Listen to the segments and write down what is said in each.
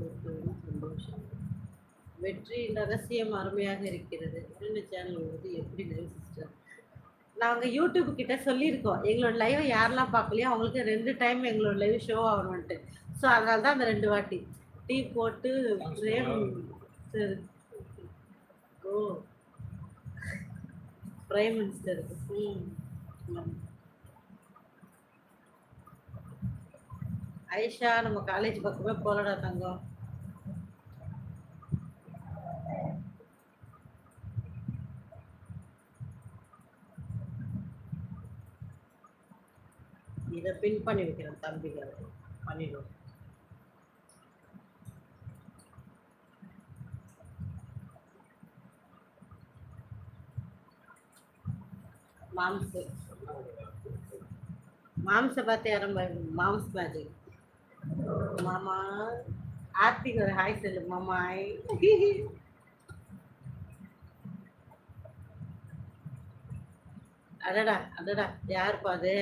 கொடுத்ததும் சந்தோஷம். வெற்றியின் ரகசியம் அருமையாக இருக்கிறது. இரண்டு சேனல் வந்து எப்படி சிஸ்டர் நாங்கள் யூடியூப் கிட்ட சொல்லியிருக்கோம். எங்களோட லைவை யாரெல்லாம் பார்க்கலையோ அவங்களுக்கு ரெண்டு டைம் எங்களோட லைவ் ஷோ ஆகணும்ன்ட்டு. ஸோ அதனால தான் அந்த ரெண்டு வாட்டி. டீ போட்டு பிரேம் சரி. ஓ. பிரைம் மினிஸ்டருக்கு ம். ஐஷா நம்ம காலேஜ் பக்கமே போகலடா தங்கம். இதை பின் பண்ணி வைக்கிறேன் தம்பிகள் பண்ணிடுவோம் மாம்சு. மாம்ச பார்த்து யாரும் மாம்ஸ் மேஜிக் மாமா. ஆர்த்திக்கு ஒரு ஹாய் சொல்லு மாமாய் அடடா அடடா. யாருப்பா அது?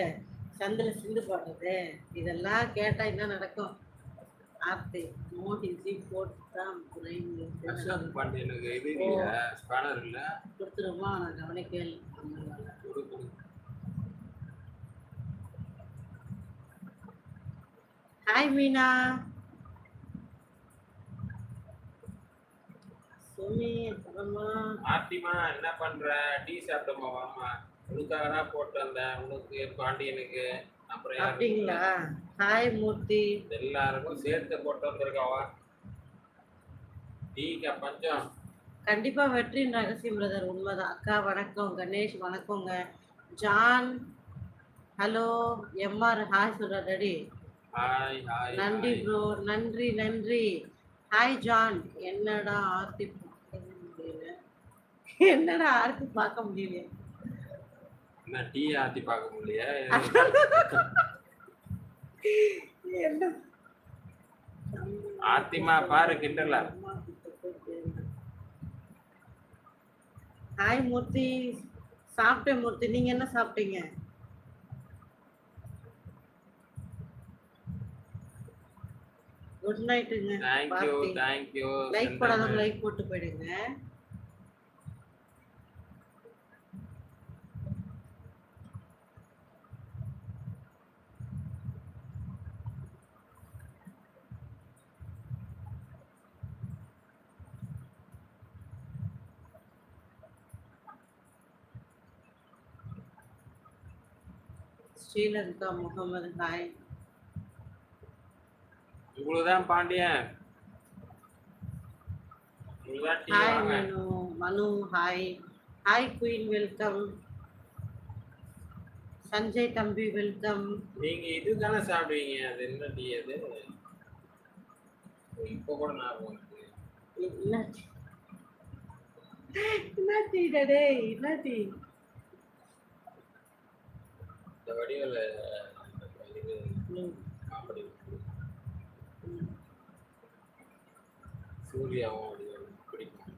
சந்திர சிந்து பாடுறது இதெல்லாம் கேட்டா என்ன நடக்கும்? ஆர்த்தி மோடி ஜி போட்டு தான் இது ஸ்பேனர் இல்ல? கொடுத்துருமா நான் கவனிக்கவே கொடு, கொடு. ஹாய் மீனா சுமி அப்புறமா? ஆர்த்திமா என்ன பண்ற? டீ சாப்பிட்டோமா வாமா உனக்காக தான் போட்டு வந்தேன். உனக்கு பாண்டியனுக்கு. அப்புறம்? அப்படிங்களா? ஹாய் மூர்த்தி. எல்லாருக்கும் சேர்த்து போட்டு வந்திருக்காவா? டீக்கா பஞ்சம்? கண்டிப்பா வெற்றியின் ரகசியம் பிரதர் உண்மைதான். அக்கா வணக்கம். கணேஷ் வணக்கங்க. John hello M R hi சொல்ற ரெடி ஹாய் ஹாய் நன்றி. ப்ரோ நன்றி நன்றி. ஹாய் ஜான் என்னடா ஆர்த்தி முடியல? என்னடா ஆர்த்தி பார்க்க முடியல என்ன டீ ஆத்தி பார்க்க முடியலையா? என்ன? ஆத்திமா பாரு கிண்டல ஹாய் மூர்த்தி. சாப்பிட்டேன் மூர்த்தி. நீங்க என்ன சாப்பிட்டீங்க? Good நைட்டுங்க thank you thank you like போடாதவங்க like போட்டு போயிடுங்க. ஸ்ரீலங்கா முகமது ஹாய் உங்களுக்கு தான் Pandian hi Manu Manu hi hi queen welcome Sanjay தம்பி வெல்கம் நீங்க இது தானே சாப்பிடுவீங்க? அது என்ன டீ அது? இப்போ கூட ஞாபகம் இருக்கு. என்ன டீ? டே என்ன டீ? இந்த வடிவில் இது ம், காமெடி ம். சூர்யாவும் வடிவேல் பிடிக்கும்.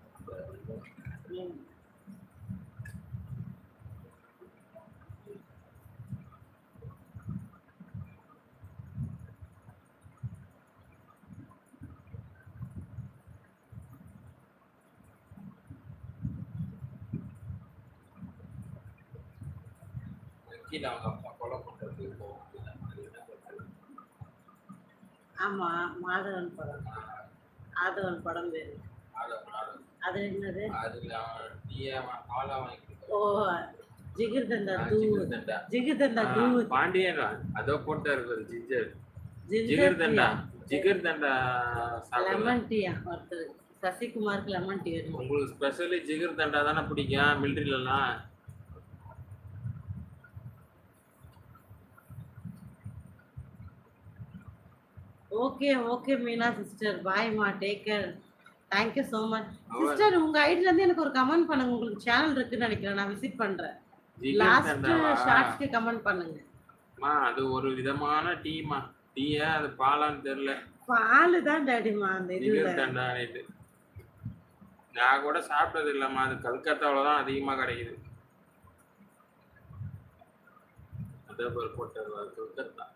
கீழே அவங்க அப்பா கொலை பண்ணுறது ஆமா மாதவன் படம். ஆதவன் படம் பேரு. அது என்னது? ஓ ஜிகிர்தண்டா தூ ஜிகிர்தண்டா. தூ. பாண்டியன்? அதோ போட்டா இருக்குது ginger. Ginger jigarthanda? Jigarthanda lemon டீயா? ஒருத்தர். சசிகுமாருக்கு லெமன் டீ உங்களுக்கு ஸ்பெஷலி ஜிகிர்தண்டா தானே பிடிக்கும் மிலிட்ரிலலாம். Okay okay Meena sister பாய்மா take care thank you so much sister உங்க ஐடில இருந்து எனக்கு ஒரு கமெண்ட் பண்ணுங்க. உங்களுக்கு சேனல் இருக்குன்னு நினைக்கிறேன். நான் விசிட் பண்றேன். லாஸ்ட் ஷார்ட்ஸ்க்கு கமெண்ட் பண்ணுங்க. அம்மா, அது ஒரு விதமான டீமா டீயா அது பாலான்னு தெரியல. பால் தான் டேடிமா அந்த இது. நான் கூட சாப்பிட்டது இல்லம்மா. அது கல்கத்தாவில் தான் அதிகமாக கிடைக்குது. அதே போல் போட்டு கல்கத்தா.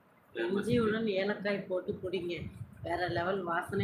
இஞ்சியுடன் ஏலக்காய் போட்டு குடிங்க. வேற லெவல் வாசனை